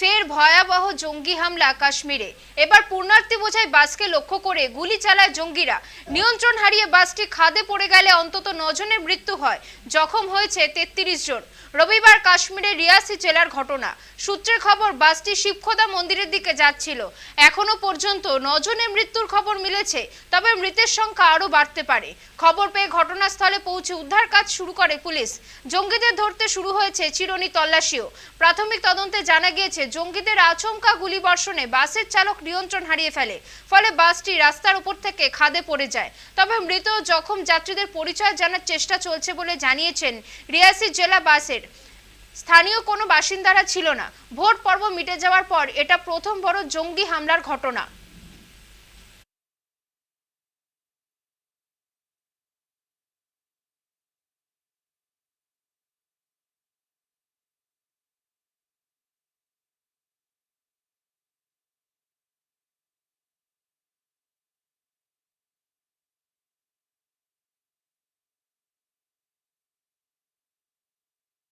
ফের ভয়াবহ জঙ্গি হামলা কাশ্মীরে। এবার পূর্ণার্থী বোঝাই বাসকে লক্ষ্য করে গুলি চালায় জঙ্গিরা। নিয়ন্ত্রণ হারিয়ে বাসটি খাদে পড়ে গেলে অন্তত নজনের মৃত্যু হয়। জখম হয়েছে তেত্রিশ জন। রবিবার কাশ্মীরের রিয়াসি জেলার ঘটনা। সূত্রে খবর, বাসটি শিবখোদা মন্দিরের দিকে যাচ্ছিল। এখনও পর্যন্ত নজনের মৃত্যুর খবর মিলেছে, তবে মৃতের সংখ্যা আরও বাড়তে পারে। খবর পেয়ে ঘটনাস্থলে পৌঁছে উদ্ধার কাজ শুরু করে পুলিশ। জঙ্গিদের ধরতে শুরু হয়েছে চিরনি তল্লাশিও। প্রাথমিক তদন্তে জানা গিয়েছে জঙ্গিদের আচমকা গুলিবর্ষণে বাসের চালক নিয়ন্ত্রণ হারিয়ে ফেলে। ফলে বাসটি রাস্তার উপর থেকে খাদে পড়ে যায়। তবে মৃত জখম যাত্রীদের পরিচয় জানার চেষ্টা চলছে বলে জানিয়েছেন রিয়াসি জেলা বাসের। স্থানীয় কোনো বাসিন্দারা ছিল না। ভোট পর্ব মিটে যাওয়ার পর এটা প্রথম বড় জঙ্গি হামলার ঘটনা।